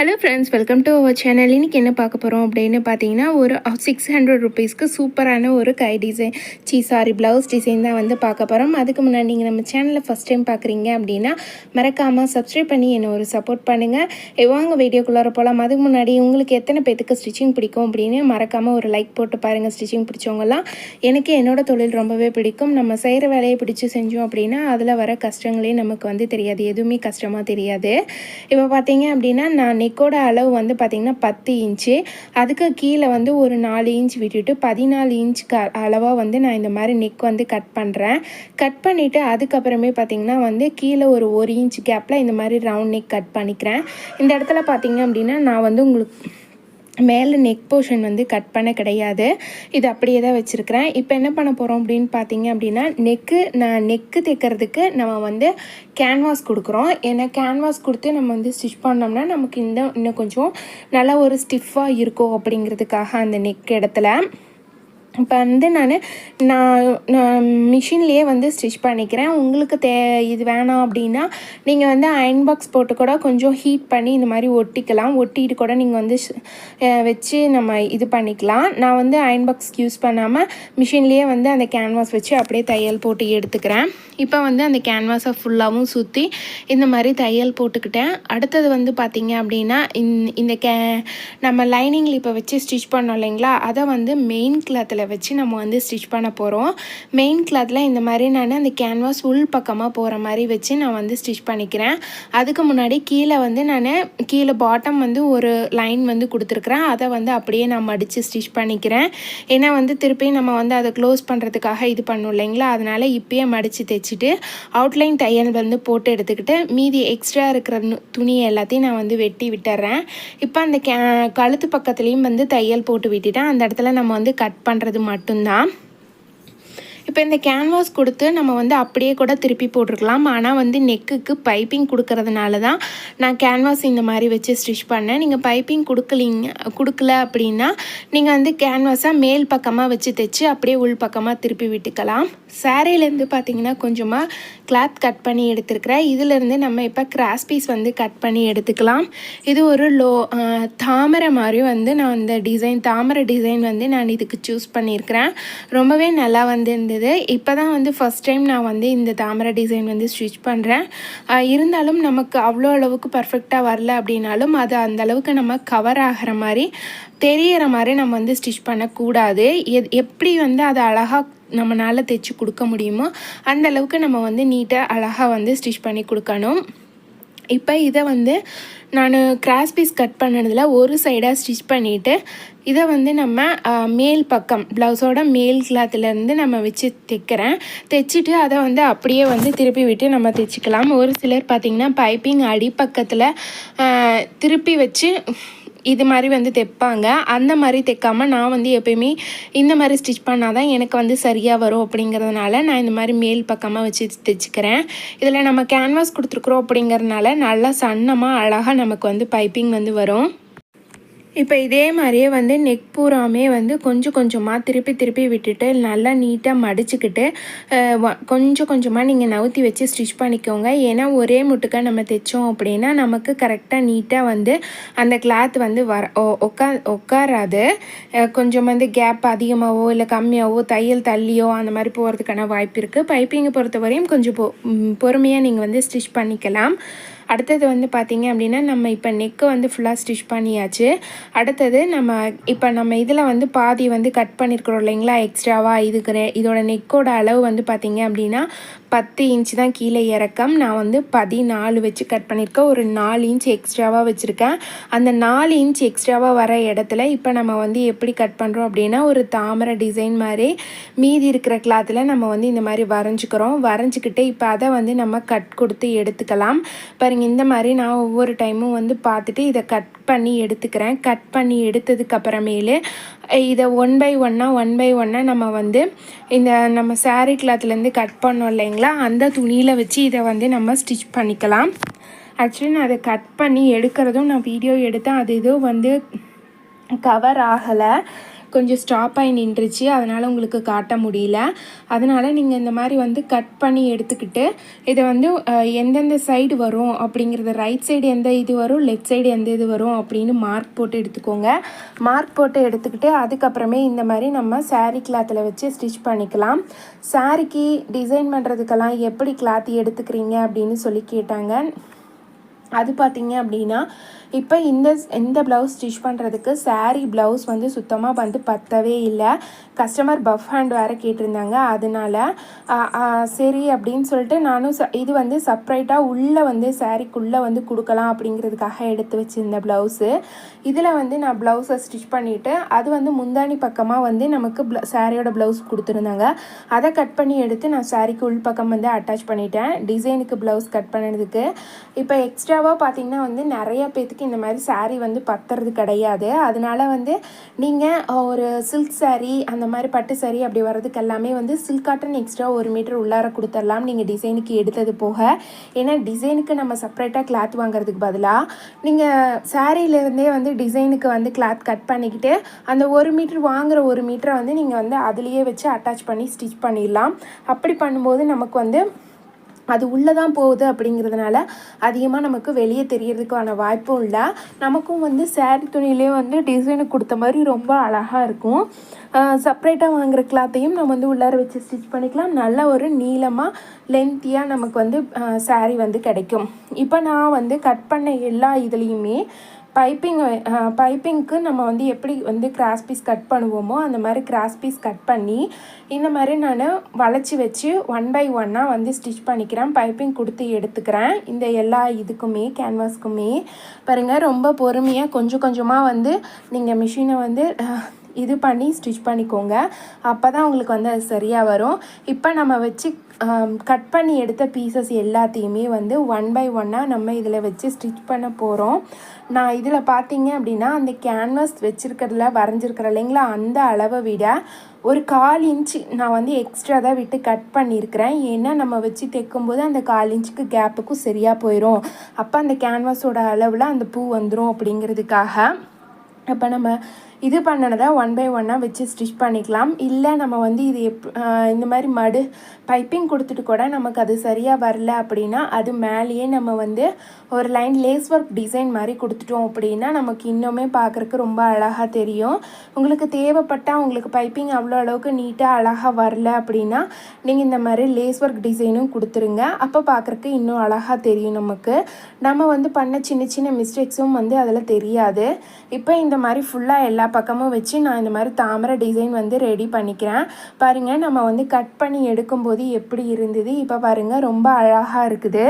Hello friends welcome to our channel இன்றைக்கி என்ன பார்க்க போகிறோம் அப்படின்னு பார்த்தீங்கன்னா ஒரு சிக்ஸ் ஹண்ட்ரட் ருபீஸ்க்கு சூப்பரான ஒரு கை டிசைன் சீ சாரி ப்ளவுஸ் டிசைன் தான் வந்து பார்க்க போகிறோம் அதுக்கு முன்னாடி நீங்கள் நம்ம சேனலில் ஃபஸ்ட் டைம் பார்க்குறீங்க அப்படின்னா மறக்காமல் சப்ஸ்கிரைப் பண்ணி என்னை ஒரு சப்போர்ட் பண்ணுங்கள் வாங்க வீடியோக்குள்ளார போகலாம் அதுக்கு முன்னாடி உங்களுக்கு எத்தனை பேத்துக்கு ஸ்டிச்சிங் பிடிக்கும் அப்படின்னு மறக்காமல் ஒரு லைக் போட்டு பாருங்கள் ஸ்டிச்சிங் பிடிச்சவங்கலாம் எனக்கு என்னோட தொழில் ரொம்பவே பிடிக்கும். நம்ம செய்கிற வேலையை பிடிச்சி செஞ்சோம் அப்படின்னா அதில் வர கஷ்டங்களே நமக்கு வந்து தெரியாது. எதுவுமே கஷ்டமாக தெரியாது. இப்போ பார்த்தீங்க அப்படின்னா நான் நெக்கோட அளவு வந்து பார்த்திங்கன்னா பத்து இன்ச்சு. அதுக்கு கீழே வந்து ஒரு நாலு இன்ச் விட்டுட்டு பதினாலு இன்ச்சுக்கு அளவாக வந்து நான் இந்த மாதிரி நெக் வந்து கட் பண்ணுறேன் கட் பண்ணிவிட்டு அதுக்கப்புறமே பார்த்திங்கன்னா வந்து கீழே ஒரு ஒரு இன்ச் கேப்பில் இந்த மாதிரி ரவுண்ட் நெக் கட் பண்ணிக்கிறேன். இந்த இடத்துல பார்த்திங்க அப்படின்னா நான் வந்து உங்களுக்கு மேலே நெக் போர்ஷன் வந்து கட் பண்ண கிடையாது. இது அப்படியே தான் வச்சுருக்கிறேன். இப்போ என்ன பண்ண போகிறோம் அப்படின்னு பார்த்தீங்க அப்படின்னா நெக்கு நான் நெக்கு தைக்கிறதுக்கு நம்ம வந்து கேன்வாஸ் கொடுக்குறோம். ஏன்னா கேன்வாஸ் கொடுத்து நம்ம வந்து ஸ்டிச் பண்ணோம்னா நமக்கு இந்த இன்னும் கொஞ்சம் நல்லா ஒரு ஸ்டிஃபாக இருக்கும் அப்படிங்கிறதுக்காக அந்த நெக் இடத்துல. இப்போ வந்து நான் நான் நான் மிஷின்லேயே வந்து ஸ்டிச் பண்ணிக்கிறேன். உங்களுக்கு தே இது வேணாம் அப்படின்னா நீங்கள் வந்து அயன் பாக்ஸ் போட்டு கூட கொஞ்சம் ஹீட் பண்ணி இந்த மாதிரி ஒட்டிக்கலாம். ஒட்டிட்டு கூட நீங்கள் வந்து வச்சு நம்ம இது பண்ணிக்கலாம். நான் வந்து அயன் பாக்ஸ் யூஸ் பண்ணாமல் மிஷின்லேயே வந்து அந்த கேன்வாஸ் வச்சு அப்படியே தையல் போட்டு எடுத்துக்கிறேன். இப்போ வந்து அந்த கேன்வாஸை ஃபுல்லாகவும் சுற்றி இந்த மாதிரி தையல் போட்டுக்கிட்டேன். அடுத்தது வந்து பார்த்திங்க அப்படின்னா இந்த கே நம்ம லைனிங்கில் இப்போ வச்சு ஸ்டிச் பண்ணோம் இல்லைங்களா? அதை வந்து மெயின் கிளாத்தில் வச்சு நம்ம வந்து ஸ்டிச் பண்ண போகிறோம் மெயின் கிளாத்தில் இந்த மாதிரி நான் அந்த கேன்வாஸ் உள் பக்கமாக போகிற மாதிரி வச்சு நான் வந்து ஸ்டிச் பண்ணிக்கிறேன். அதுக்கு முன்னாடி கீழே வந்து நான் கீழே பாட்டம் வந்து ஒரு லைன் வந்து கொடுத்துருக்குறேன். அதை வந்து அப்படியே நான் மடித்து ஸ்டிச் பண்ணிக்கிறேன். ஏன்னா வந்து திருப்பி நம்ம வந்து அதை க்ளோஸ் பண்ணுறதுக்காக இது பண்ணும் இல்லைங்களா? அதனால் இப்பயே மடித்து தைச்சிட்டு அவுட்லைன் தையல் வந்து போட்டு எடுத்துக்கிட்டு மீதி எக்ஸ்ட்ரா இருக்கிற துணியை எல்லாத்தையும் நான் வந்து வெட்டி விட்டுறேன். இப்போ அந்த கே கழுத்து பக்கத்துலேயும் வந்து தையல் போட்டு விட்டுட்டேன். அந்த இடத்துல நம்ம வந்து கட் பண்ணுறது மட்டும்தான். இப்போ இந்த கேன்வாஸ் கொடுத்து நம்ம வந்து அப்படியே கூட திருப்பி போட்டிருக்கலாம். ஆனால் வந்து நெக்குக்கு பைப்பிங் கொடுக்கறதுனால தான் நான் கேன்வாஸ் இந்த மாதிரி வச்சு ஸ்டிச் பண்ணேன். நீங்கள் பைப்பிங் கொடுக்கலிங்க கொடுக்கல அப்படின்னா நீங்கள் வந்து கேன்வாஸாக மேல் பக்கமாக வச்சு தைச்சு அப்படியே உள் பக்கமாக திருப்பி விட்டுக்கலாம். சேரீலேருந்து பார்த்தீங்கன்னா கொஞ்சமாக கிளாத் கட் பண்ணி எடுத்துருக்கிறேன் இதிலேருந்து நம்ம இப்போ கிராஸ் பீஸ் வந்து கட் பண்ணி எடுத்துக்கலாம். இது ஒரு லோ தாமரை மாதிரி வந்து நான் இந்த டிசைன் தாமரை டிசைன் வந்து நான் இதுக்கு சூஸ் பண்ணியிருக்கிறேன். ரொம்பவே நல்லா வந்து இருந்தது இப்போ தான் வந்து ஃபஸ்ட் டைம் நான் வந்து இந்த தாமரை டிசைன் வந்து ஸ்டிச் பண்ணுறேன் இருந்தாலும் நமக்கு அவ்வளோ அளவுக்கு பர்ஃபெக்டாக வரல அப்படின்னாலும் அது அந்த அளவுக்கு நம்ம கவர் ஆகிற மாதிரி தெரியிற மாதிரி நம்ம வந்து ஸ்டிச் பண்ணக்கூடாது. எத் எப்படி வந்து அதை அழகாக நம்மளால் தைச்சி கொடுக்க முடியுமோ? அந்த அளவுக்கு நம்ம வந்து நீட்டாக அழகாக வந்து ஸ்டிச் பண்ணி கொடுக்கணும். இப்போ இதை வந்து நான் கிராஸ் பீஸ் கட் பண்ணதில் ஒரு சைடாக ஸ்டிச் பண்ணிவிட்டு இதை வந்து நம்ம மேல் பக்கம் ப்ளவுஸோட மேல் கிளாத்துலேருந்து நம்ம வச்சு தைக்கிறேன். தைச்சிட்டு அதை வந்து அப்படியே வந்து திருப்பி விட்டு நம்ம தைச்சிக்கலாம். ஒரு சிலர் பார்த்திங்கன்னா பைப்பிங் அடிப்பக்கத்தில் திருப்பி வச்சு இது மாதிரி வந்து தைப்பாங்க. அந்த மாதிரி தைக்காமல் நான் வந்து எப்பயுமே இந்த மாதிரி ஸ்டிச் பண்ணால் தான் எனக்கு வந்து சரியாக வரும் அப்படிங்கிறதுனால நான் இந்த மாதிரி மேல் பக்கமாக வச்சு தைச்சிக்கிறேன். இதில் நம்ம கேன்வாஸ் கொடுத்துருக்குறோம் அப்படிங்கிறதுனால நல்லா சன்னமாக அழகாக நமக்கு வந்து பைப்பிங் வந்து வரும். இப்போ இதே மாதிரியே வந்து நெக் பூராமே வந்து கொஞ்சம் கொஞ்சமாக திருப்பி திருப்பி விட்டுட்டு நல்லா நீட்டாக மடிச்சுக்கிட்டு கொஞ்சம் கொஞ்சமாக நீங்கள் நவுத்தி வச்சு ஸ்டிச் பண்ணிக்கோங்க. ஏன்னா ஒரே முட்டுக்காக நம்ம தைச்சோம் அப்படின்னா நமக்கு கரெக்டாக நீட்டாக வந்து அந்த கிளாத் வந்து வர உட்கா உட்காராது கொஞ்சம் வந்து கேப் அதிகமாகவோ இல்லை கம்மியாகவோ தையல் தள்ளியோ அந்த மாதிரி போகிறதுக்கான வாய்ப்பு இருக்குது பைப்பிங்கை பொறுத்தவரையும் கொஞ்சம் பொ பொறுமையாக நீங்கள் வந்து ஸ்டிச் பண்ணிக்கலாம். அடுத்தது வந்து பார்த்திங்க அப்படின்னா நம்ம இப்போ நெக்கு வந்து ஃபுல்லாக ஸ்டிச் பண்ணியாச்சு. அடுத்தது நம்ம இப்போ நம்ம இதில் வந்து பாதி வந்து கட் பண்ணியிருக்கிறோம் இல்லைங்களா? எக்ஸ்ட்ராவாக இதுக்கு இதோட நெக்கோட அளவு வந்து பார்த்திங்க அப்படின்னா பத்து இன்ச் தான் கீழே இறக்கம். நான் வந்து பதினாலு வச்சு கட் பண்ணியிருக்கேன். ஒரு நாலு இன்ச் எக்ஸ்ட்ராவாக வச்சுருக்கேன். அந்த நாலு இன்ச் எக்ஸ்ட்ராவாக வர இடத்துல இப்போ நம்ம வந்து எப்படி கட் பண்ணுறோம் அப்படின்னா ஒரு தாமரை டிசைன் மாதிரி மீதி இருக்கிற கிளாத்தில் நம்ம வந்து இந்த மாதிரி வரைஞ்சிக்கிறோம். வரைஞ்சிக்கிட்டு இப்போ அதை வந்து நம்ம கட் கொடுத்து எடுத்துக்கலாம். பாருங்கள் இந்த மாதிரி நான் ஒவ்வொரு டைமும் வந்து பார்த்துட்டு இதை கட் பண்ணி எடுத்துக்கிறேன். கட் பண்ணி எடுத்ததுக்கப்புறமேலு இதை ஒன் பை ஒன்னாக ஒன் பை ஒன்னாக நம்ம வந்து இந்த நம்ம சாரீ கிளாத்லேருந்து கட் பண்ணோம் இல்லைங்களா அந்த துணியில் வச்சு இதை வந்து நம்ம ஸ்டிச் பண்ணிக்கலாம். ஆக்சுவலி நான் அதை கட் பண்ணி எடுக்கிறதும் நான் வீடியோ எடுத்தேன். அது இதுவும் வந்து கவர் ஆகலை. கொஞ்சம் ஸ்டாப் ஆகி நின்றுச்சு. அதனால் உங்களுக்கு காட்ட முடியல. அதனால் நீங்கள் இந்த மாதிரி வந்து கட் பண்ணி எடுத்துக்கிட்டு இதை வந்து எந்தெந்த சைடு வரும் அப்படிங்கிறத ரைட் சைடு எந்த இது வரும் லெஃப்ட் சைடு எந்த இது வரும் அப்படின்னு மார்க் போட்டு எடுத்துக்கோங்க. மார்க் போட்டு எடுத்துக்கிட்டு அதுக்கப்புறமே இந்த மாதிரி நம்ம சாரீ கிளாத்தில் வச்சு ஸ்டிச் பண்ணிக்கலாம். சாரிக்கு டிசைன் பண்ணுறதுக்கெல்லாம் எப்படி கிளாத் எடுத்துக்கிறீங்க அப்படின்னு சொல்லி கேட்டாங்க. அது பார்த்தீங்க அப்படின்னா இப்போ இந்த இந்த ப்ளவுஸ் ஸ்டிச் பண்ணுறதுக்கு சாரீ ப்ளவுஸ் வந்து சுத்தமாக வந்து பத்தவே இல்லை. கஸ்டமர் பஃப் ஹேண்ட் வேறு கேட்டிருந்தாங்க. அதனால சரி அப்படின்னு சொல்லிட்டு நானும் ச- இது வந்து செப்ரேட்டாக உள்ளே வந்து சாரீக்குள்ளே வந்து கொடுக்கலாம் அப்படிங்கிறதுக்காக எடுத்து வச்சுருந்த ப்ளவுஸு இதில் வந்து நான் ப்ளவுஸை ஸ்டிச் பண்ணிவிட்டு அது வந்து முந்தானி பக்கமாக வந்து நமக்கு ப்ள சாரியோட ப்ளவுஸ் கொடுத்துருந்தாங்க. அதை கட் பண்ணி எடுத்து நான் சாரீக்கு உள் பக்கம் வந்து அட்டாச் பண்ணிட்டேன். டிசைனுக்கு ப்ளவுஸ் கட் பண்ணதுக்கு. இப்போ எக்ஸ்ட்ராவாக பார்த்தீங்கன்னா வந்து நிறைய பேத்துக்கு இந்த மாதிரி சாரீ வந்து பத்துறது கிடையாது. அதனால வந்து நீங்கள் ஒரு சில்க் சாரீ அந்த மாதிரி பட்டு சாரீ அப்படி வர்றதுக்கு எல்லாமே வந்து சில்க் காட்டன் எக்ஸ்ட்ரா ஒரு மீட்டர் உள்ளார கொடுத்துடலாம். நீங்கள் டிசைனுக்கு எடுத்தது போக. ஏன்னா டிசைனுக்கு நம்ம செப்பரேட்டாக கிளாத் வாங்குறதுக்கு பதிலாக நீங்கள் சாரீலேருந்தே வந்து டிசைனுக்கு வந்து கிளாத் கட் பண்ணிக்கிட்டு அந்த ஒரு மீட்டர் வாங்குகிற ஒரு மீட்டரை வந்து நீங்கள் வந்து அதுலேயே வச்சு அட்டாச் பண்ணி ஸ்டிச் பண்ணிடலாம். அப்படி பண்ணும்போது நமக்கு வந்து அது உள்ளே தான் போகுது அப்படிங்கிறதுனால அதிகமாக நமக்கு வெளியே தெரியறதுக்கான வாய்ப்பும் இல்லை. நமக்கும் வந்து சேரீ துணியிலே வந்து டிசைனுக்கு கொடுத்த மாதிரி ரொம்ப அழகாக இருக்கும். செப்ரேட்டாக வாங்குற கிளாத்தையும் நம்ம வந்து உள்ளார வச்சு ஸ்டிச் பண்ணிக்கலாம். நல்ல ஒரு நீளமாக லென்த்தியாக நமக்கு வந்து சேரீ வந்து கிடைக்கும். இப்போ நான் வந்து கட் பண்ண எல்லா இதுலேயுமே பைப்பிங் பைப்பிங்க்கு நம்ம வந்து எப்படி வந்து கிராஸ் பீஸ் கட் பண்ணுவோமோ அந்த மாதிரி கிராஸ் பீஸ் கட் பண்ணி இந்த மாதிரி நான் வளைச்சி வச்சு ஒன் பை ஒன்னாக வந்து ஸ்டிச் பண்ணிக்கிறேன். பைப்பிங் கொடுத்து எடுத்துக்கிறேன். இந்த எல்லா இதுக்குமே கேன்வாஸ்க்குமே பாருங்கள் ரொம்ப பொறுமையாக கொஞ்சம் கொஞ்சமாக வந்து நீங்கள் மிஷினை வந்து இது பண்ணி ஸ்டிச் பண்ணிக்கோங்க. அப்போ தான் உங்களுக்கு வந்து அது சரியாக வரும். இப்போ நம்ம வச்சு கட் பண்ணி எடுத்த பீசஸ் எல்லாத்தையுமே வந்து ஒன் பை ஒன்னாக நம்ம இதில் வச்சு ஸ்டிச் பண்ண போகிறோம் நான் இதில் பார்த்தீங்க அப்படின்னா அந்த கேன்வாஸ் வச்சுருக்கிறதுல வரைஞ்சிருக்கிற இல்லைங்களா? அந்த அளவை விட ஒரு கால் இன்ச்சு நான் வந்து எக்ஸ்ட்ரா தான் விட்டு கட் பண்ணியிருக்கிறேன் ஏன்னா நம்ம வச்சு தைக்கும்போது அந்த கால் இன்ச்சுக்கு கேப்புக்கும் சரியாக போயிடும் அப்போ அந்த கேன்வாஸோட அளவில் அந்த பூ வந்துடும் அப்படிங்கிறதுக்காக. அப்போ நம்ம இது பண்ணினதை ஒன் பை ஒன்னாக வச்சு ஸ்டிச் பண்ணிக்கலாம். இல்லை நம்ம வந்து இது எப் இந்த மாதிரி மடு பைப்பிங் கொடுத்துட்டு கூட நமக்கு அது சரியாக வரல அப்படின்னா அது மேலேயே நம்ம வந்து ஒரு லைன் லேஸ் ஒர்க் டிசைன் மாதிரி கொடுத்துட்டோம் அப்படின்னா நமக்கு இன்னுமே பார்க்குறக்கு ரொம்ப அழகாக தெரியும். உங்களுக்கு தேவைப்பட்டால் உங்களுக்கு பைப்பிங் அவ்வளோ அளவுக்கு நீட்டாக அழகாக வரல அப்படின்னா நீங்கள் இந்த மாதிரி லேஸ் ஒர்க் டிசைனும் கொடுத்துருங்க. அப்போ பார்க்குறக்கு இன்னும் அழகாக தெரியும் நமக்கு. நம்ம வந்து பண்ண சின்ன சின்ன மிஸ்டேக்ஸும் வந்து அதில் தெரியாது. இப்போ இந்த மாதிரி ஃபுல்லாக எல்லா பக்கமும் வச்சு நான் இந்த மாதிரி தாமரை டிசைன் வந்து ரெடி பண்ணிக்கிறேன். பாருங்கள் நம்ம வந்து கட் பண்ணி எடுக்கும்போது எப்படி இருந்தது? இப்போ பாருங்கள் ரொம்ப அழகாக இருக்குது.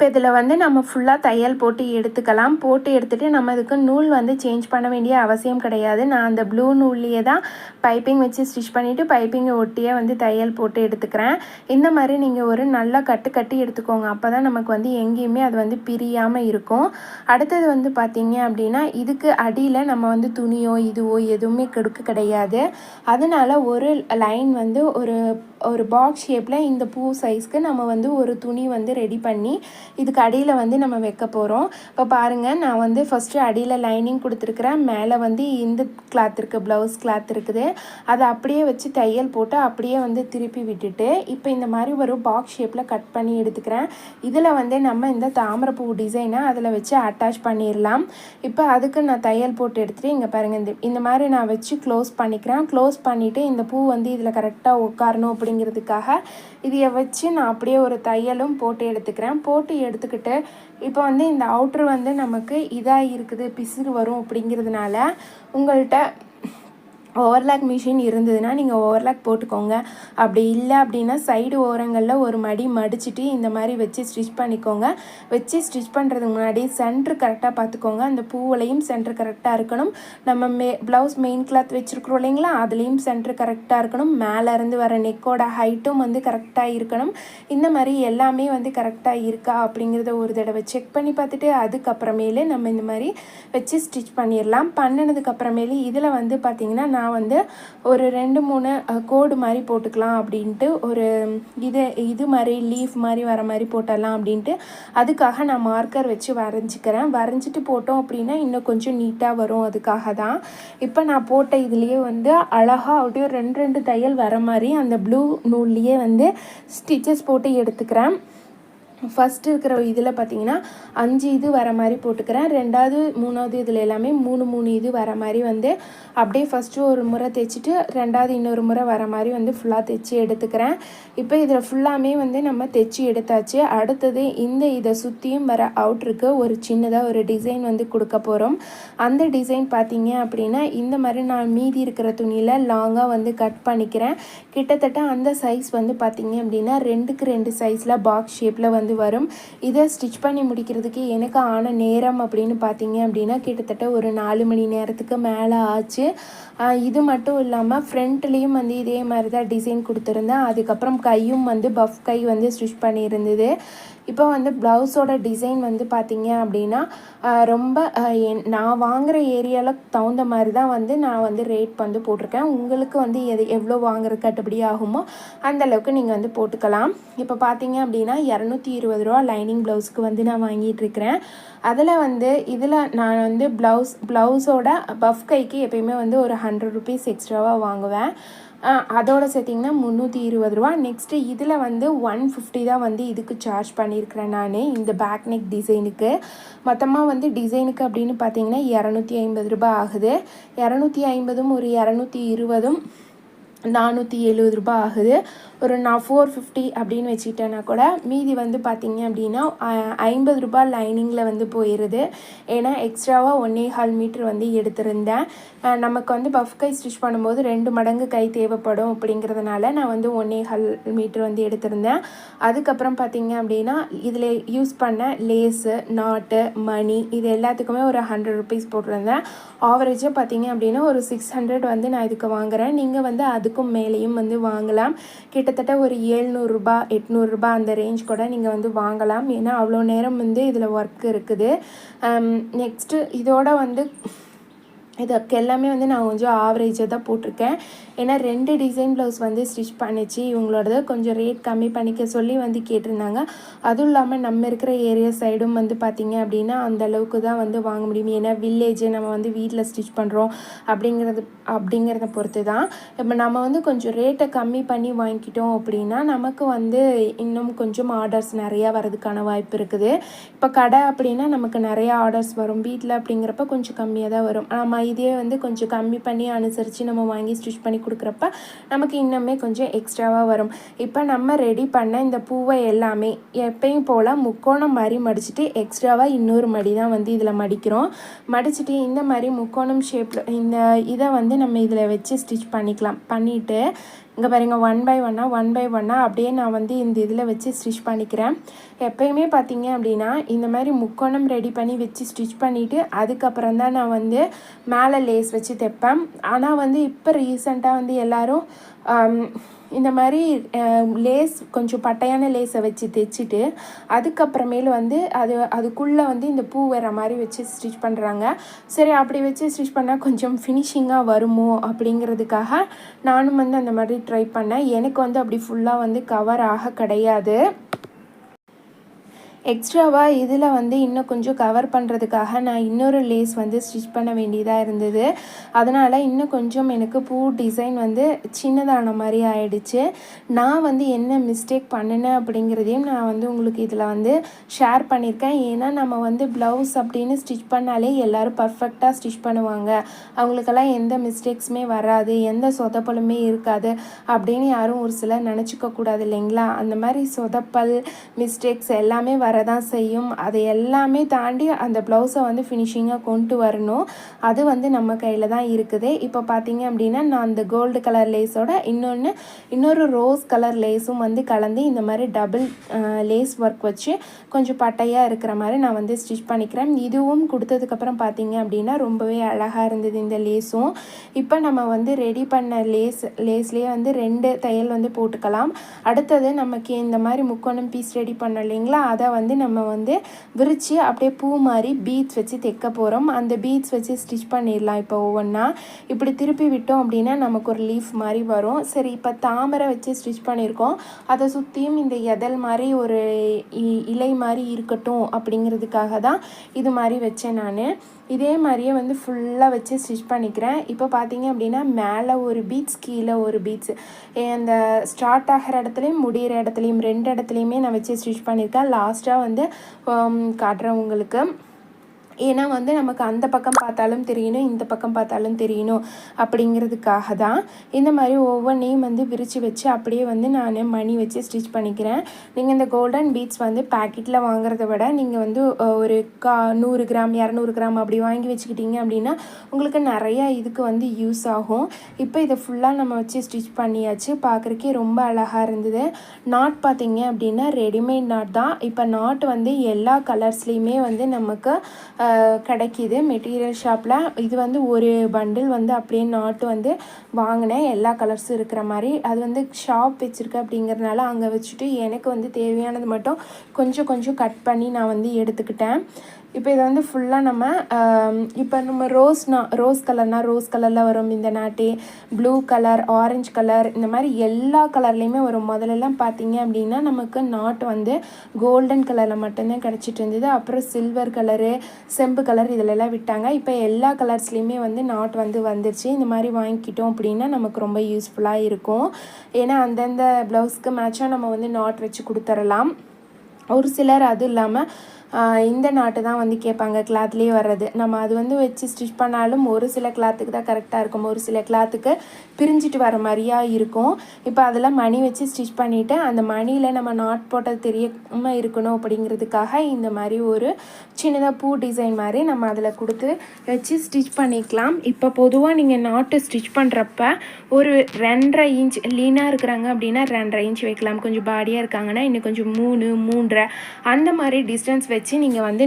இப்போ இதில் வந்து நம்ம ஃபுல்லாக தையல் போட்டு எடுத்துக்கலாம். போட்டு எடுத்துகிட்டு நம்ம இதுக்கு நூல் வந்து சேஞ்ச் பண்ண வேண்டிய அவசியம் கிடையாது. நான் அந்த ப்ளூ நூல்லையே தான் பைப்பிங் வச்சு ஸ்டிச் பண்ணிவிட்டு பைப்பிங்கை ஒட்டியே வந்து தையல் போட்டு எடுத்துக்கிறேன். இந்த மாதிரி நீங்கள் ஒரு நல்ல கட்டு கட்டி எடுத்துக்கோங்க. அப்போ தான் நமக்கு வந்து எங்கேயுமே அது வந்து பிரியாமல் இருக்கும். அடுத்தது வந்து பார்த்திங்க அப்படின்னா இதுக்கு அடியில் நம்ம வந்து துணியோ இதுவோ எதுவுமே கெடுக்க கிடையாது. அதனால் ஒரு லைன் வந்து ஒரு ஒரு பாக்ஸ் ஷேப்பில் இந்த பூ சைஸ்க்கு நம்ம வந்து ஒரு துணி வந்து ரெடி பண்ணி இதுக்கு அடியில் வந்து நம்ம வைக்க போகிறோம் இப்போ பாருங்கள் நான் வந்து ஃபஸ்ட்டு அடியில் லைனிங் கொடுத்துருக்குறேன். மேலே வந்து இந்த கிளாத் இருக்குது ப்ளவுஸ் கிளாத் இருக்குது. அதை அப்படியே வச்சு தையல் போட்டு அப்படியே வந்து திருப்பி விட்டுட்டு இப்போ இந்த மாதிரி ஒரு பாக்ஸ் ஷேப்பில் கட் பண்ணி எடுத்துக்கிறேன். இதில் வந்து நம்ம இந்த தாமரைப்பூ டிசைனை அதில் வச்சு அட்டாச் பண்ணிடலாம் இப்போ அதுக்கு நான் தையல் போட்டு எடுத்துகிட்டு இங்கே பாருங்கள் இந்த இந்த மாதிரி நான் வச்சு க்ளோஸ் பண்ணிக்கிறேன். க்ளோஸ் பண்ணிவிட்டு இந்த பூ வந்து இதில் கரெக்டாக உட்காரணும் அப்படிங்கிறதுக்காக இதையை வச்சு நான் அப்படியே ஒரு தையலும் போட்டு எடுத்துக்கிறேன். போட்டு எடுத்துக்கிட்டு இப்போ வந்து இந்த அவுட்ரு வந்து நமக்கு இதாக இருக்குது பிசுறு வரும் அப்படிங்கிறதுனால உங்கள்கிட்ட ஓவர்லாக் மிஷின் இருந்ததுன்னா நீங்கள் ஓவர்லாக் போட்டுக்கோங்க. அப்படி இல்லை அப்படின்னா சைடு ஓரங்களில் ஒரு மடி மடிச்சுட்டு இந்த மாதிரி வச்சு ஸ்டிச் பண்ணிக்கோங்க. வச்சு ஸ்டிச் பண்ணுறதுக்கு முன்னாடி சென்ட்ரு கரெக்டாக பார்த்துக்கோங்க. அந்த பூவிலையும் சென்ட்ரு கரெக்டாக இருக்கணும். நம்ம மே ப்ளவுஸ் மெயின் கிளாத் வச்சுருக்குறோம் இல்லைங்களா? அதுலேயும் சென்ட்ரு கரெக்டாக இருக்கணும். மேலேருந்து வர நெக்கோட ஹைட்டும் வந்து கரெக்டாக இருக்கணும். இந்த மாதிரி எல்லாமே வந்து கரெக்டாக இருக்கா அப்படிங்கிறத ஒரு தடவை செக் பண்ணி பார்த்துட்டு அதுக்கப்புறமேலே நம்ம இந்த மாதிரி வச்சு ஸ்டிச் பண்ணிடலாம். பண்ணினதுக்கப்புறமேலே இதில் வந்து பார்த்திங்கன்னா நான் வந்து ஒரு ரெண்டு மூணு கோடு மாதிரி போட்டுக்கலாம் அப்படின்ட்டு ஒரு இது இது மாதிரி லீஃப் மாதிரி வர மாதிரி போட்டலாம் அப்படின்ட்டு அதுக்காக நான் மார்க்கர் வச்சு வரைஞ்சிக்கிறேன். வரைஞ்சிட்டு போட்டோம் அப்படின்னா இன்னும் கொஞ்சம் நீட்டாக வரும் அதுக்காக தான். இப்போ நான் போட்ட இதுலேயே வந்து அழகாக அப்படியே ரெண்டு ரெண்டு தையல் வர மாதிரி அந்த ப்ளூ நூல்லையே வந்து ஸ்டிச்சஸ் போட்டு எடுத்துக்கிறேன். ஃபஸ்ட்டு இருக்கிற இதில் பார்த்தீங்கன்னா அஞ்சு இது வர மாதிரி போட்டுக்கிறேன். ரெண்டாவது மூணாவது இதில் எல்லாமே மூணு மூணு இது வர மாதிரி வந்து அப்படியே ஃபஸ்ட்டு ஒரு முறை தைச்சிட்டு ரெண்டாவது இன்னொரு முறை வர மாதிரி வந்து ஃபுல்லாக தைச்சி எடுத்துக்கிறேன். இப்போ இதில் ஃபுல்லாமே வந்து நம்ம தைச்சி எடுத்தாச்சு. அடுத்தது இந்த இதை சுற்றியும் வர அவுட்ருக்கு ஒரு சின்னதாக ஒரு டிசைன் வந்து கொடுக்க போகிறோம் அந்த டிசைன் பார்த்தீங்க அப்படின்னா இந்த மாதிரி நான் மீதி இருக்கிற துணியில் லாங்காக வந்து கட் பண்ணிக்கிறேன். கிட்டத்தட்ட அந்த சைஸ் வந்து பார்த்தீங்க அப்படின்னா ரெண்டுக்கு ரெண்டு சைஸில் பாக்ஸ் ஷேப்பில் வந்து வரும். இதை ஸ்டிச் பண்ணி முடிக்கிறதுக்கு எனக்கு ஆன நேரம் அப்படின்னு பார்த்தீங்க அப்படின்னா கிட்டத்தட்ட ஒரு நாலு மணி நேரத்துக்கு மேலே ஆச்சு. இது மட்டும் இல்லாமல் ஃப்ரண்ட்லேயும் வந்து இதே மாதிரி தான் டிசைன் கொடுத்துருந்தேன். அதுக்கப்புறம் கையும் வந்து பஃப் கை வந்து ஸ்டிச் பண்ணியிருந்தது. இப்போ வந்து ப்ளவுஸோட டிசைன் வந்து பார்த்தீங்க அப்படின்னா ரொம்ப என் நான் வாங்குகிற ஏரியாவில் தகுந்த மாதிரி தான் வந்து நான் வந்து ரேட் வந்து போட்டிருக்கேன். உங்களுக்கு வந்து எது எவ்வளோ வாங்குறது கட்டுப்படி ஆகுமோ அந்த அளவுக்கு நீங்கள் வந்து போட்டுக்கலாம். இப்போ பார்த்தீங்க அப்படின்னா இரநூத்தி இருபது ரூபா லைனிங் ப்ளவுஸ்க்கு வந்து நான் வாங்கிட்டு இருக்கிறேன். அதில் வந்து இதில் நான் வந்து ப்ளவுஸ் ப்ளவுஸோட பஃப் கைக்கு எப்பயுமே வந்து ஒரு ஹண்ட்ரட் ருபீஸ் எக்ஸ்ட்ராவாக வாங்குவேன். அதோட சேர்த்திங்கன்னா முந்நூற்றி இருபது ரூபா. நெக்ஸ்ட்டு இதில் வந்து ஒன் ஃபிஃப்டி தான் வந்து இதுக்கு சார்ஜ் பண்ணியிருக்கிறேன் நான் இந்த பேக் நெக் டிசைனுக்கு மொத்தமாக வந்து டிசைனுக்கு அப்படின்னு பார்த்தீங்கன்னா இரநூத்தி ஐம்பது ரூபாய் ஆகுது. இரநூத்தி ஐம்பதும் ஒரு இரநூத்தி இருபதும் நானூற்றி எழுபது ரூபா ஆகுது. ஒரு நான் ஃபோர் ஃபிஃப்டி அப்படின்னு வச்சுக்கிட்டேன்னா கூட மீதி வந்து பார்த்தீங்க அப்படின்னா ஐம்பது ரூபாய் லைனிங்கில் வந்து போயிடுது ஏன்னா எக்ஸ்ட்ராவாக ஒன்னே கால் மீட்ரு வந்து எடுத்திருந்தேன். நமக்கு வந்து பஃப் கை ஸ்டிச் பண்ணும்போது ரெண்டு மடங்கு கை தேவைப்படும் அப்படிங்கிறதுனால நான் வந்து ஒன்னே கால் மீட்ரு வந்து எடுத்திருந்தேன். அதுக்கப்புறம் பார்த்தீங்க அப்படின்னா இதில் யூஸ் பண்ண லேஸு நாட்டு மணி இது எல்லாத்துக்குமே ஒரு ஹண்ட்ரட் ருபீஸ் போட்டிருந்தேன். ஆவரேஜாக பார்த்தீங்க அப்படின்னா ஒரு சிக்ஸ் ஹண்ட்ரட் வந்து நான் இதுக்கு வாங்குகிறேன் நீங்கள் வந்து அதுக்கும் மேலேயும் வந்து வாங்கலாம். கிட்டத்தட்ட ஒரு ஏழ்நூறுரூபா எட்நூறுரூபா அந்த ரேஞ்ச் கூட நீங்கள் வந்து வாங்கலாம். ஏன்னா அவ்வளோ நேரம் வந்து இதில் ஒர்க் இருக்குது. நெக்ஸ்ட்டு இதோட வந்து இதுக்கு எல்லாமே வந்து நான் கொஞ்சம் ஆவரேஜாக தான் போட்டிருக்கேன். ஏன்னா ரெண்டு டிசைன் ப்ளவுஸ் வந்து ஸ்டிச் பண்ணிச்சு. இவங்களோடது கொஞ்சம் ரேட் கம்மி பண்ணிக்க சொல்லி வந்து கேட்டிருந்தாங்க. அதுவும் இல்லாமல் நம்ம இருக்கிற ஏரியா சைடும் வந்து பார்த்திங்க அப்படின்னா அந்த அளவுக்கு தான் வந்து வாங்க முடியும். ஏன்னா வில்லேஜ் நம்ம வந்து வீட்டில் ஸ்டிச் பண்ணுறோம் அப்படிங்கிறது அப்படிங்கிறத பொறுத்து தான். இப்போ நம்ம வந்து கொஞ்சம் ரேட்டை கம்மி பண்ணி வாங்கிக்கிட்டோம் அப்படின்னா நமக்கு வந்து இன்னும் கொஞ்சம் ஆர்டர்ஸ் நிறையா வரதுக்கான வாய்ப்பு இருக்குது. இப்போ கடை அப்படின்னா நமக்கு நிறையா ஆர்டர்ஸ் வரும். வீட்டில் அப்படிங்கிறப்ப கொஞ்சம் கம்மியாக தான் வரும். நம்ம இதே வந்து கொஞ்சம் கம்மி பண்ணி அனுசரித்து நம்ம வாங்கி ஸ்டிச் பண்ணி கொடுக்குறப்ப நமக்கு இன்னுமே கொஞ்சம் எக்ஸ்ட்ராவாக வரும். இப்போ நம்ம ரெடி பண்ண இந்த பூவை எல்லாமே எப்பயும் போல் முக்கோணம் மாதிரி மடிச்சுட்டு எக்ஸ்ட்ராவாக இன்னொரு மடி தான் வந்து இதில் மடிக்கிறோம். மடிச்சுட்டு இந்த மாதிரி முக்கோணம் ஷேப்பில் இந்த இதை வந்து நம்ம இதில் வச்சு ஸ்டிச் பண்ணிக்கலாம். பண்ணிவிட்டு இங்கே பாருங்க ஒன் பை ஒன்னாக ஒன் பை ஒன்னாக அப்படியே நான் வந்து இந்த இதில் வச்சு ஸ்டிச் பண்ணிக்கிறேன். எப்பயுமே பார்த்தீங்க அப்படின்னா இந்த மாதிரி முக்கோணம் ரெடி பண்ணி வச்சு ஸ்டிச் பண்ணிவிட்டு அதுக்கப்புறம் தான் நான் வந்து மேலே லேஸ் வச்சு தைப்பேன். ஆனால் வந்து இப்போ ரீசெண்டாக வந்து எல்லோரும் இந்த மாதிரி லேஸ் கொஞ்சம் பட்டையான லேஸை வச்சு தைச்சிட்டு அதுக்கப்புறமேல் வந்து அது அதுக்குள்ளே வந்து இந்த பூ வர மாதிரி வச்சு ஸ்டிச் பண்ணுறாங்க சரி அப்படி வச்சு ஸ்டிச் பண்ணால் கொஞ்சம் ஃபினிஷிங்காக வருமோ அப்படிங்கிறதுக்காக நானும் வந்து அந்த மாதிரி ட்ரை பண்ணேன். எனக்கு வந்து அப்படி ஃபுல்லாக வந்து கவர் ஆக கிடையாது. எக்ஸ்ட்ராவாக இதில் வந்து இன்னும் கொஞ்சம் கவர் பண்ணுறதுக்காக நான் இன்னொரு லேஸ் வந்து ஸ்டிச் பண்ண வேண்டியதாக இருந்தது. அதனால் இன்னும் கொஞ்சம் எனக்கு பூ டிசைன் வந்து சின்னதான மாதிரி ஆயிடுச்சு. நான் வந்து என்ன மிஸ்டேக் பண்ணினேன் அப்படிங்கிறதையும் நான் வந்து உங்களுக்கு இதில் வந்து ஷேர் பண்ணியிருக்கேன். ஏன்னா நம்ம வந்து ப்ளவுஸ் அப்படின்னு ஸ்டிச் பண்ணாலே எல்லோரும் பர்ஃபெக்டாக ஸ்டிச் பண்ணுவாங்க. அவங்களுக்கெல்லாம் எந்த மிஸ்டேக்ஸுமே வராது எந்த சொதப்பலுமே இருக்காது அப்படின்னு யாரும் ஒரு சிலர் நினச்சிக்க கூடாது இல்லைங்களா? அந்த மாதிரி சொதப்பல் மிஸ்டேக்ஸ் எல்லாமே வரதான் செய்யும். அதை எல்லாமே தாண்டி அந்த ப்ளவுஸை வந்து ஃபினிஷிங்காக கொண்டு வரணும். அது வந்து நம்ம கையில் தான் இருக்குது. இப்போ பார்த்தீங்க அப்படின்னா நான் அந்த கோல்டு கலர் லேஸோட இன்னொன்று இன்னொரு ரோஸ் கலர் லேஸும் வந்து கலந்து இந்த மாதிரி டபுள் லேஸ் ஒர்க் வச்சு கொஞ்சம் பட்டையாக இருக்கிற மாதிரி நான் வந்து ஸ்டிச் பண்ணிக்கிறேன். இதுவும் கொடுத்ததுக்கப்புறம் பார்த்தீங்க அப்படின்னா ரொம்பவே அழகாக இருந்தது இந்த லேஸும் இப்போ நம்ம வந்து ரெடி பண்ண லேஸ் லேஸ்லேயே வந்து ரெண்டு தையல் வந்து போட்டுக்கலாம். அடுத்தது நமக்கு இந்த மாதிரி முக்கோணம் பீஸ் ரெடி பண்ணோம் இல்லைங்களா? அதை வந்து வந்து நம்ம வந்து விரித்து அப்படியே பூ மாதிரி பீட்ஸ் வச்சு தைக்க போகிறோம் அந்த பீட்ஸ் வச்சு ஸ்டிச் பண்ணிடலாம். இப்போ ஒவ்வொன்றா இப்படி திருப்பி விட்டோம் அப்படின்னா நமக்கு ஒரு லீஃப் மாதிரி வரும். சரி இப்போ தாமரை வச்சு ஸ்டிச் பண்ணியிருக்கோம். அதை சுற்றியும் இந்த எதல் மாதிரி ஒரு இலை மாதிரி இருக்கட்டும் அப்படிங்கிறதுக்காக தான் இது மாதிரி வச்சேன் நான். இதே மாதிரியே வந்து ஃபுல்லாக வச்சு ஸ்டிச் பண்ணிக்கிறேன். இப்போ பார்த்தீங்க அப்படின்னா மேலே ஒரு பீட்ஸ் கீழே ஒரு பீட்ஸ் அந்த ஸ்டார்ட் ஆகிற இடத்துலையும் முடிகிற இடத்துலையும் ரெண்டு இடத்துலையுமே நான் வச்சு ஸ்டிச் பண்ணியிருக்கேன். லாஸ்ட்டாக வந்து காட்டுறேன் உங்களுக்கு. ஏன்னா வந்து நமக்கு அந்த பக்கம் பார்த்தாலும் தெரியணும் இந்த பக்கம் பார்த்தாலும் தெரியணும் அப்படிங்கிறதுக்காக தான் இந்த மாதிரி ஒவ்வொன்றையும் வந்து விரித்து வச்சு அப்படியே வந்து நான் மணி வச்சு ஸ்டிச் பண்ணிக்கிறேன். நீங்கள் இந்த கோல்டன் பீட்ஸ் வந்து பேக்கெட்டில் வாங்குறத விட நீங்கள் வந்து ஒரு கா நூறு கிராம் இரநூறு கிராம் அப்படி வாங்கி வச்சுக்கிட்டீங்க அப்படின்னா உங்களுக்கு நிறையா இதுக்கு வந்து யூஸ் ஆகும். இப்போ இதை ஃபுல்லாக நம்ம வச்சு ஸ்டிச் பண்ணியாச்சு. பார்க்குறக்கே ரொம்ப அழகாக இருந்தது. நாட் பார்த்தீங்க அப்படின்னா ரெடிமேட் நாட் தான். இப்போ நாட் வந்து எல்லா கலர்ஸ்லேயுமே வந்து நமக்கு கிடைக்கிது. மெட்டீரியல் ஷாப்பில் இது வந்து ஒரு பண்டில் வந்து அப்படியே நாட்டு வந்து வாங்கினேன். எல்லா கலர்ஸும் இருக்கிற மாதிரி. அது வந்து ஷாப் வச்சுருக்கு அப்படிங்கிறதுனால அங்கே வச்சுட்டு எனக்கு வந்து தேவையானது மட்டும் கொஞ்சம் கொஞ்சம் கட் பண்ணி நான் வந்து எடுத்துக்கிட்டேன். இப்போ இதை வந்து ஃபுல்லாக நம்ம இப்போ நம்ம ரோஸ்னா ரோஸ் கலர்னால் ரோஸ் கலரில் வரும் இந்த நாட்டி ப்ளூ கலர் ஆரஞ்சு கலர் இந்த மாதிரி எல்லா கலர்லேயுமே வரும். முதல்லலாம் பார்த்தீங்க அப்படின்னா நமக்கு நாட் வந்து கோல்டன் கலரில் மட்டும்தான் கிடச்சிட்டு இருந்தது. அப்புறம் சில்வர் கலரு செம்பு கலர் இதிலெல்லாம் விட்டாங்க. இப்போ எல்லா கலர்ஸ்லேயுமே வந்து நாட் வந்து வந்துருச்சு. இந்த மாதிரி வாங்கிக்கிட்டோம் அப்படின்னா நமக்கு ரொம்ப யூஸ்ஃபுல்லாக இருக்கும். ஏன்னா அந்தந்த ப்ளவுஸ்க்கு மேட்சாக நம்ம வந்து நாட் வச்சு கொடுத்துடலாம் ஒரு சிலர் அது இல்லாமல் இந்த நாட்டு தான் வந்து கேட்பாங்க கிளாத்லேயே வர்றது. நம்ம அது வந்து வச்சு ஸ்டிச் பண்ணாலும் ஒரு சில கிளாத்துக்கு தான் கரெக்டாக இருக்கும். ஒரு சில கிளாத்துக்கு பிரிஞ்சிட்டு வர மாதிரியா இருக்கும். இப்போ அதில் மணி வச்சு ஸ்டிச் பண்ணிவிட்டு அந்த மணியில் நம்ம நாட் போட்டது தெரியாமல் இருக்கணும் அப்படிங்கிறதுக்காக இந்த மாதிரி ஒரு சின்னதாக பூ டிசைன் மாதிரி நம்ம அதில் கொடுத்து வச்சு ஸ்டிச் பண்ணிக்கலாம். இப்போ பொதுவாக நீங்கள் நாட்டு ஸ்டிச் பண்ணுறப்ப ஒரு ரெண்டரை இன்ச் லீனாக இருக்கிறாங்க அப்படின்னா ரெண்டரை இன்ச் வைக்கலாம். கொஞ்சம் பாடியாக இருக்காங்கன்னா இன்னும் கொஞ்சம் மூணு மூன்றரை. அந்த மாதிரி டிஸ்டன்ஸ் வச்சு வச்சு நீங்கள் வந்து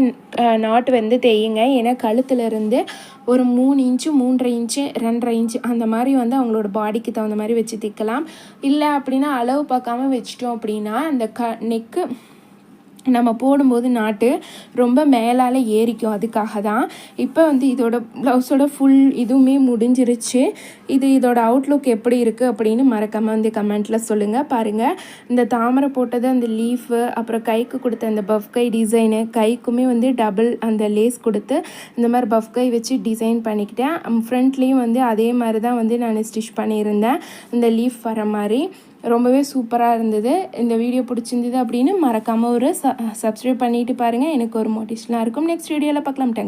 நாட்டு வந்து தேயுங்க. ஏன்னா கழுத்துலேருந்து ஒரு மூணு இன்ச்சு மூன்றரை இன்ச்சு ரெண்டரை இன்ச்சு அந்த மாதிரி வந்து அவங்களோட பாடிக்கு தகுந்த மாதிரி வச்சு தைக்கலாம். இல்லை அப்படின்னா அளவு பார்க்காம வச்சிட்டோம் அப்படின்னா அந்த க நெக்கு நம்ம போடும்போது நாட்டு ரொம்ப மேலால் ஏறிக்கும். அதுக்காக தான் இப்போ வந்து இதோட ப்ளவுஸோட ஃபுல் இதுவுமே முடிஞ்சிருச்சு. இது இதோட அவுட்லுக் எப்படி இருக்குது அப்படின்னு மறக்காமல் வந்து கமெண்ட்டில் சொல்லுங்கள் பாருங்கள் இந்த தாமரை போட்டது அந்த லீஃபு அப்புறம் கைக்கு கொடுத்த அந்த பஃப் கை டிசைனு கைக்குமே வந்து டபுள் அந்த லேஸ் கொடுத்து இந்த மாதிரி பஃப் கை வச்சு டிசைன் பண்ணிக்கிட்டேன். ஃப்ரண்ட்லேயும் வந்து அதே மாதிரி தான் வந்து நான் ஸ்டிச் பண்ணியிருந்தேன். இந்த லீஃப் வர மாதிரி. ரொம்பவே சூப்பராக இருந்தது. இந்த வீடியோ பிடிச்சிருந்தது அப்படின்னு மறக்காமல் ஒரு ச சப்ஸ்கிரைப் பண்ணிவிட்டு பாருங்கள் எனக்கு ஒரு மோட்டிவேஷனாக இருக்கும். நெக்ஸ்ட் வீடியோவில் பார்க்கலாம். தேங்க்